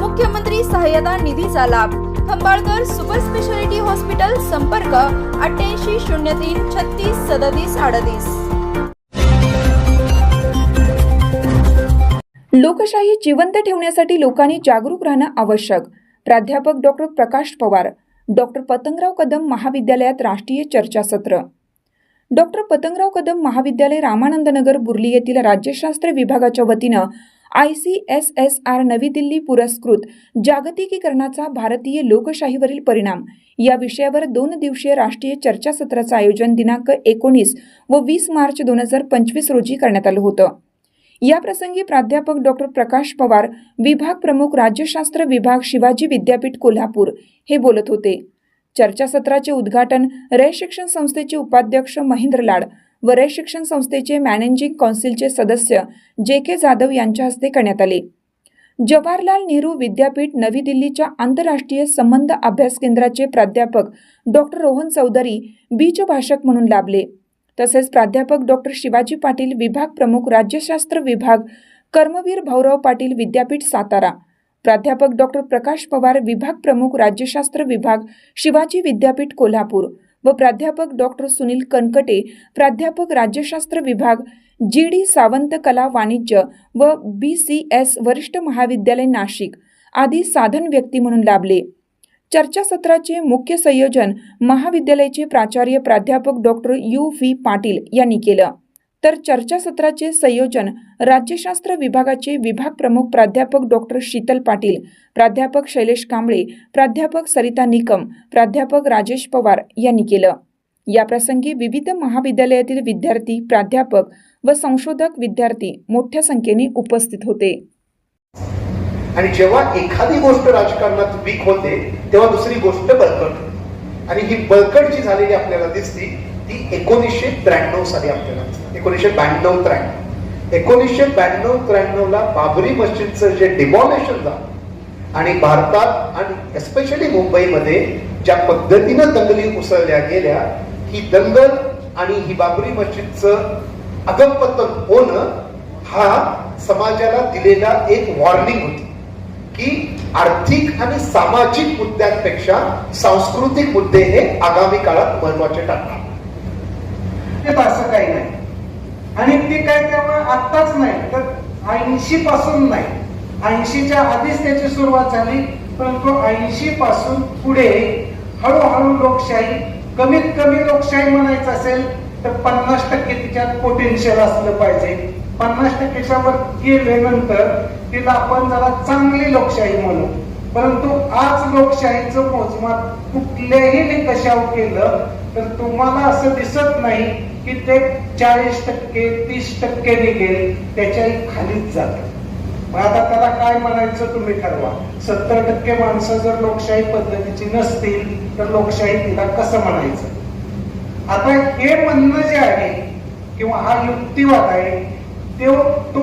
मुख्यमंत्री सहाय्यता निधीचा लाभ. खंबाळकर सुपर स्पेशालिटी हॉस्पिटल संपर्क अठ्ठ्याऐंशी शून्य तीन छत्तीस सदतीस अडतीस. लोकशाही जिवंत ठेवण्यासाठी लोकांनी जागरूक राहणं आवश्यक. प्राध्यापक डॉक्टर प्रकाश पवार डॉक्टर पतंगराव कदम महाविद्यालयात राष्ट्रीय चर्चासत्र. डॉक्टर पतंगराव कदम महाविद्यालय रामानंदनगर बुर्ली येथील राज्यशास्त्र विभागाच्या वतीनं I C S S R Navi Delhi पुरस्कृत जागतिकीकरणाचा भारतीय लोकशाहीवरील परिणाम. या विषयावर दोन दिवसीय राष्ट्रीय चर्चासत्राचं आयोजन दिनांक एकोणीस व वीस मार्च दोन हजार पंचवीस रोजी करण्यात आलं होतं. या प्रसंगी प्राध्यापक डॉक्टर प्रकाश पवार विभाग प्रमुख राज्यशास्त्र विभाग शिवाजी विद्यापीठ कोल्हापूर हे बोलत होते. चर्चासत्राचे उद्घाटन रय शिक्षण संस्थेचे उपाध्यक्ष महेंद्र लाड व शिक्षण संस्थेचे मॅनेजिंग कौन्सिलचे सदस्य जे के जाधव यांच्या हस्ते करण्यात आले. जवाहरलाल नेहरू विद्यापीठ नवी दिल्लीच्या आंतरराष्ट्रीय संबंध अभ्यास केंद्राचे प्राध्यापक डॉक्टर रोहन चौधरी बीज भाषक म्हणून लाभले. तसेच प्राध्यापक डॉक्टर शिवाजी पाटील विभाग प्रमुख राज्यशास्त्र विभाग कर्मवीर भाऊराव पाटील विद्यापीठ सातारा. प्राध्यापक डॉक्टर प्रकाश पवार विभाग प्रमुख राज्यशास्त्र विभाग शिवाजी विद्यापीठ कोल्हापूर. व प्राध्यापक डॉक्टर सुनील कनकटे प्राध्यापक राज्यशास्त्र विभाग जी डी सावंत कला वाणिज्य व बी सी एस वरिष्ठ महाविद्यालय नाशिक आदी साधन व्यक्ती म्हणून लाभले. चर्चासत्राचे मुख्य संयोजन महाविद्यालयाचे प्राचार्य प्राध्यापक डॉक्टर यू व्ही पाटील यांनी केलं. तर चर्चासत्राचे संयोजन राज्यशास्त्र विभागाचे विभाग प्रमुख प्राध्यापक डॉक्टर शीतल पाटील प्राध्यापक शैलेश कांबळे प्राध्यापक सरिता निकम प्राध्यापक राजेश पवार यांनी केलं. याप्रसंगी विविध महाविद्यालयातील विद्यार्थी प्राध्यापक व संशोधक विद्यार्थी मोठ्या संख्येने उपस्थित होते. आणि जेव्हा एखादी गोष्ट राजकारणात वीक होते तेव्हा दुसरी गोष्ट बळकट. आणि ही बळकट जी झालेली आपल्याला दिसती ती एकोणीसशे त्र्याण्णव साली आपल्याला. एकोणीसशे ब्याण्णव त्र्याण्णव. एकोणीसशे ब्याण्णव त्र्याण्णव ला बाबरी मस्जिदचं जे डिमॉलेशन झालं आणि भारतात आणि एस्पेशली मुंबईमध्ये ज्या पद्धतीनं दंगली उसळल्या गेल्या ही दंगल आणि ही बाबरी मस्जिदचं अगमपतन होणं हा समाजाला दिलेला एक वॉर्निंग होती. की आर्थिक आणि सामाजिक मुद्द्यांपेक्षा सांस्कृतिक मुद्दे हे आगामी काळात महत्त्वाचे ठरणार. ते असं काही नाही. आणि ते काय तेव्हा आत्ताच नाही तर ऐंशी पासून नाही. ऐंशीच्या आधीच त्याची सुरुवात झाली परंतु ऐंशी पासून पुढे हळूहळू लोकशाही कमीत कमी लोकशाही म्हणायचं असेल तर पन्नास टक्के तिच्यात पोटेन्शियल असलं पाहिजे. पन्नास टक्केच्या वर गेल्यानंतर तिला आपण जरा चांगली लोकशाही म्हणू. परंतु आज लोकशाहीचं मोजमाप कुठल्याही निकषावर केलं तर तुम्हाला असं दिसत नाही की ते चाळीस टक्के तीस टक्के निघेल त्याच्याही खालीच जात. मग आता त्याला काय म्हणायचं तुम्ही ठरवा? सत्तर टक्के माणसं जर लोकशाही पद्धतीची नसतील तर लोकशाही तिला कसं म्हणायचं? आता हे म्हणणं जे आहे किंवा हा युक्तिवाद आहे तो तो